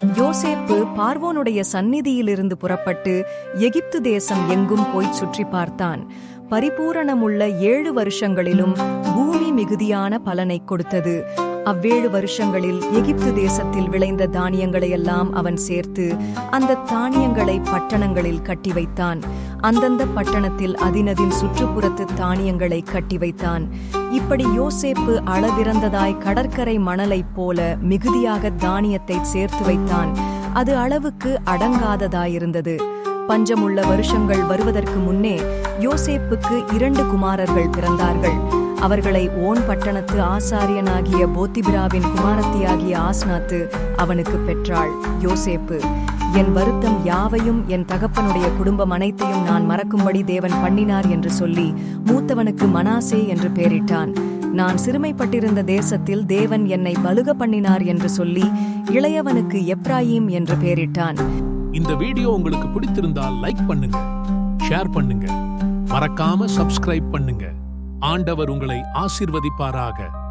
யோசேப்பு பார்வோனுடைய சந்நிதியிலிருந்து புறப்பட்டு எகிப்து தேசம் எங்கும் போய் சுற்றி பார்த்தான். பரிபூரணமுள்ள ஏழு வருஷங்களிலும் பூமி மிகுதியான பலனை கொடுத்தது. அவ்வேழு வருஷங்களில் எகிப்து தேசத்தில் விளைந்த தானியங்களை எல்லாம் அவன் சேர்த்து அந்த தானியங்களை பட்டணங்களில் கட்டி வைத்தான். அந்தந்த பட்டணத்தில் அதினதின் சுற்றுப்புறத்து தானியங்களை கட்டி வைத்தான். இப்படி யோசேப்பு அளவிறந்ததாய் கடற்கரை மணலைப் போல மிகுதியாக தானியத்தை சேர்த்து வைத்தான். அது அளவுக்கு அடங்காததாயிருந்தது. பஞ்சமுள்ள வருஷங்கள் வருவதற்கு முன்னே யோசேப்புக்கு இரண்டு குமாரர்கள் பிறந்தார்கள். அவர்களை ஓன் பட்டணத்து ஆசாரியனாகிய போத்திபிராவின் குமாரத்தியாகிய ஆஸ்நாத்து அவனுக்கு பெற்றாள் யோசேப்பு. என் வருத்தம் யாவையும் என் தகப்பனுடைய குடும்பம் அனைத்தையும் நான் மறக்கும்படி தேவன் பண்ணினார் என்று சொல்லி மூத்தவனுக்கு மனாசே என்று பெயரிட்டான். நான் சிறுமைப்பட்டிருந்த தேசத்தில் தேவன் என்னை பலுக பண்ணினார் என்று சொல்லி இளையவனுக்கு எப்ராஹிம் என்று பெயரிட்டான். இந்த வீடியோ உங்களுக்கு பிடித்திருந்தால் லைக் பண்ணுங்க ஷேர் பண்ணுங்க மறக்காம சப்ஸ்கிரைப் பண்ணுங்க. ஆண்டவர் உங்களை ஆசிர்வதிப்பாராக.